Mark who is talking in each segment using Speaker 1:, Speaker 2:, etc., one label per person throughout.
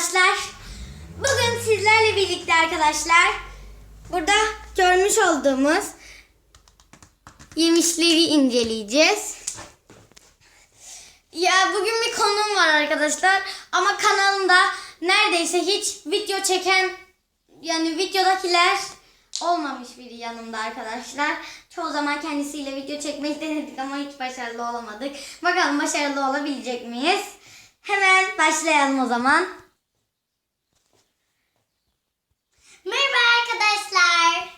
Speaker 1: arkadaşlar. Bugün sizlerle birlikte arkadaşlar burada görmüş olduğumuz yemişleri inceleyeceğiz. Ya bugün bir konum var arkadaşlar ama kanalımda neredeyse hiç video çeken yani videodakiler olmamış biri yanımda arkadaşlar. Çoğu zaman kendisiyle video çekmeyi denedik ama hiç başarılı olamadık. Bakalım başarılı olabilecek miyiz? Hemen başlayalım o zaman. Merhaba arkadaşlar.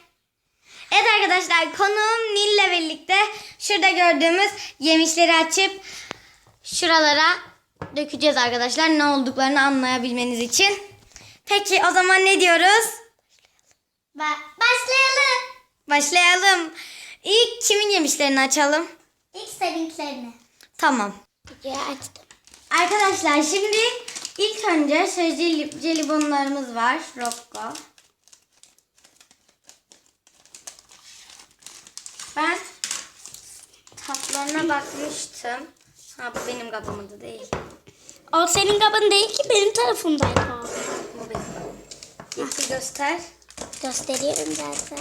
Speaker 1: Evet arkadaşlar konuğum Nil'le birlikte şurada gördüğümüz yemişleri açıp şuralara dökeceğiz arkadaşlar ne olduklarını anlayabilmeniz için. Peki o zaman ne diyoruz? başlayalım. Başlayalım. İlk kimin yemişlerini açalım?
Speaker 2: İlk seninkilerini.
Speaker 1: Tamam.
Speaker 2: Ya açtım.
Speaker 1: Arkadaşlar şimdi ilk önce şöyle jeli, jelibonlarımız var. Rocco. Ben tatlarına bakmıştım. Ha bu benim kabımda değil.
Speaker 2: O senin kabın değil ki benim tarafımdaydı o.
Speaker 1: Bu benim kabım. Getir göster.
Speaker 2: Gösteriyorum zaten.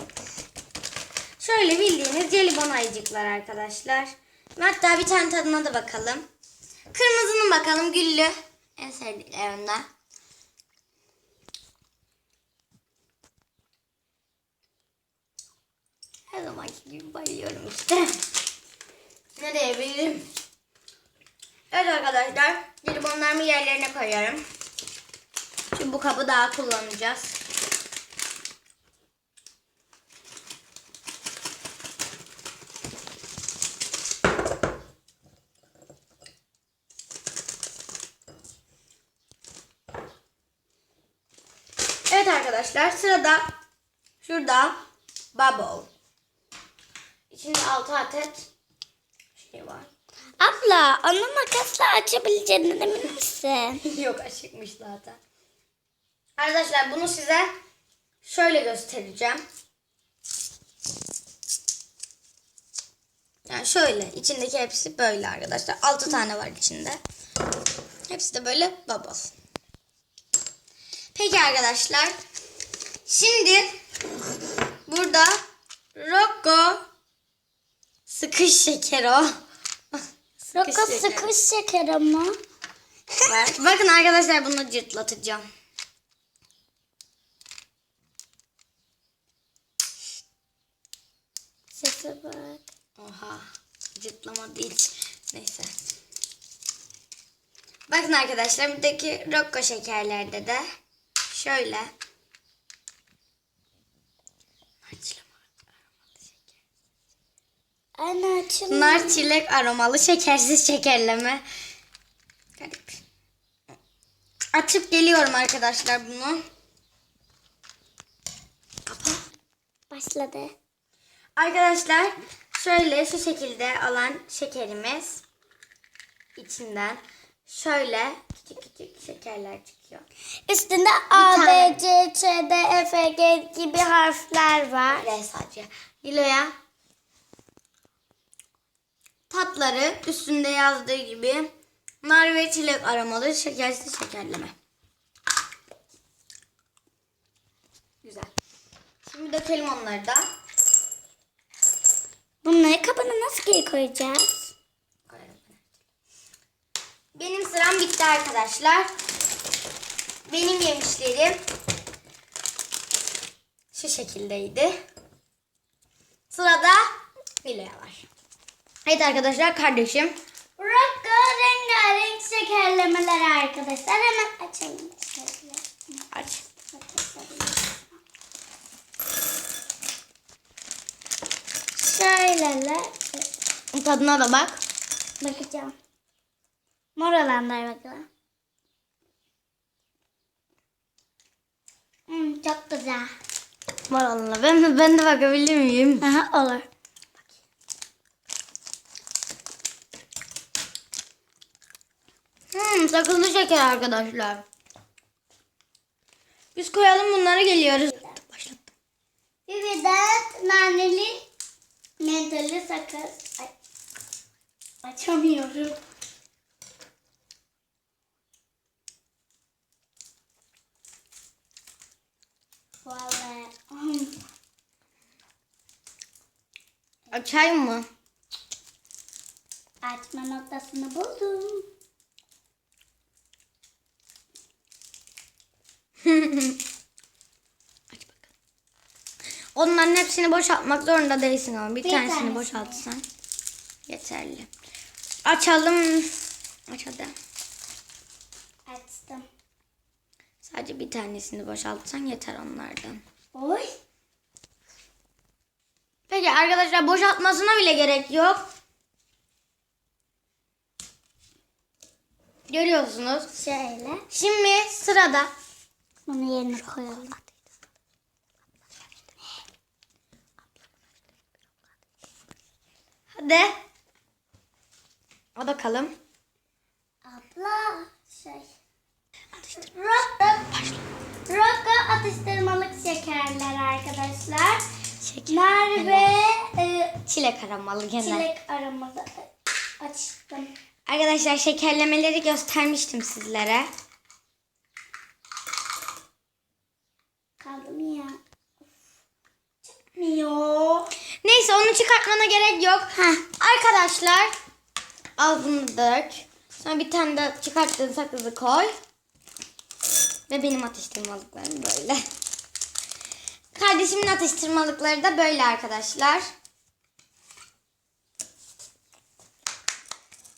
Speaker 1: Şöyle bildiğiniz jelibon ayıcıklar arkadaşlar. Hatta bir tane tadına da bakalım. Kırmızının bakalım güllü. En sevdiklerinden. Her zamanki gibi bayılıyorum işte. Ne diyebilirim? Evet arkadaşlar. Jelibonlarımı yerlerine koyuyorum. Şimdi bu kabı daha kullanacağız. Evet arkadaşlar sırada şurada bubble. İçinde 6 adet şey var.
Speaker 2: Abla onu makasla açabileceğine emin misin?
Speaker 1: Yok açıkmış zaten. Arkadaşlar bunu size şöyle göstereceğim. Yani şöyle içindeki hepsi böyle arkadaşlar. 6 tane var içinde. Hepsi de böyle bubble. Peki arkadaşlar. Şimdi burada Rocco sıkış şeker o.
Speaker 2: Roka
Speaker 1: şeker
Speaker 2: sıkış şeker ama.
Speaker 1: var. Bakın arkadaşlar bunu cırtlatacağım.
Speaker 2: Sese bak.
Speaker 1: Oha. Cırtlamadı hiç. Neyse. Bakın arkadaşlar buradaki Rocco şekerlerde de şöyle
Speaker 2: Anne
Speaker 1: nar çilek aromalı şekersiz şekerleme. Garip. Açıp geliyorum arkadaşlar bunu.
Speaker 2: Başladı.
Speaker 1: Arkadaşlar şöyle şu şekilde alan şekerimiz içinden şöyle küçük küçük şekerler çıkıyor.
Speaker 2: Üstünde A. B, C, Ç, D, E, F, G gibi harfler var.
Speaker 1: Ve sadece Nilo'ya tatları üstünde yazdığı gibi nar ve çilek aromalı şekersiz şekerleme. Güzel. Şimdi dökelim onları da.
Speaker 2: Bunları kabına nasıl geri koyacağız?
Speaker 1: Benim sıram bitti arkadaşlar. Benim yemişlerim şu şekildeydi. Sırada Nilo'ya var. Evet arkadaşlar kardeşim.
Speaker 2: Rocco rengarenk şekerlemeler arkadaşlar. Hemen açalım. Şöyle.
Speaker 1: Aç.
Speaker 2: Şöyle
Speaker 1: Tadına da bak.
Speaker 2: bakacağım. Mor olanlar bakalım. Hmm, çok güzel.
Speaker 1: Var Allah. Ben ben de bakabilir miyim?
Speaker 2: Aha, olur.
Speaker 1: Hmm, sakızlı şeker arkadaşlar. Biz koyalım bunlara geliyoruz. Başlattım.
Speaker 2: Bibidat naneli mentali sakız. Ay. Açamıyorum. Vallahi.
Speaker 1: Açayım mı?
Speaker 2: Açma noktasını buldum.
Speaker 1: Aç bakalım. Onların hepsini boşaltmak zorunda değilsin ama bir,
Speaker 2: Bir
Speaker 1: tanesini
Speaker 2: tanesini.
Speaker 1: boşaltsan yeterli. Açalım. Aç hadi.
Speaker 2: Açtım.
Speaker 1: Sadece bir tanesini boşaltsan yeter onlardan.
Speaker 2: Oy.
Speaker 1: Peki arkadaşlar boşaltmasına bile gerek yok. Görüyorsunuz.
Speaker 2: Şöyle.
Speaker 1: Şimdi sırada
Speaker 2: Bunu yerine koyalım.
Speaker 1: hadi. Al bakalım.
Speaker 2: Abla şey. Rocco, Rocco atıştırmalık şekerler arkadaşlar.
Speaker 1: Şeker.
Speaker 2: Nar ve e,
Speaker 1: Çilek aramalı gene.
Speaker 2: çilek aromalı açtım.
Speaker 1: Arkadaşlar şekerlemeleri göstermiştim sizlere. Neyse onu çıkartmana gerek yok. Arkadaşlar al bunu dök. Sonra bir tane de çıkarttığın sakızı koy. Ve benim atıştırmalıklarım böyle. Kardeşimin atıştırmalıkları da böyle arkadaşlar.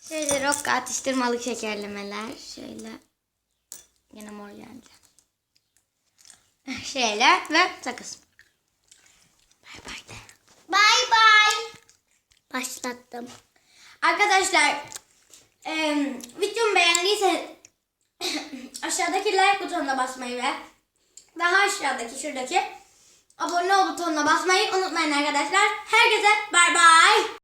Speaker 1: Şöyle rokka atıştırmalık şekerlemeler. Şöyle. Yine mor geldi. Şöyle ve sakız. Bay bay de.
Speaker 2: Bay bay. Başlattım.
Speaker 1: Arkadaşlar e, videomu beğendiyse aşağıdaki like butonuna basmayı ve daha aşağıdaki şuradaki abone ol butonuna basmayı unutmayın arkadaşlar. Herkese bay bay.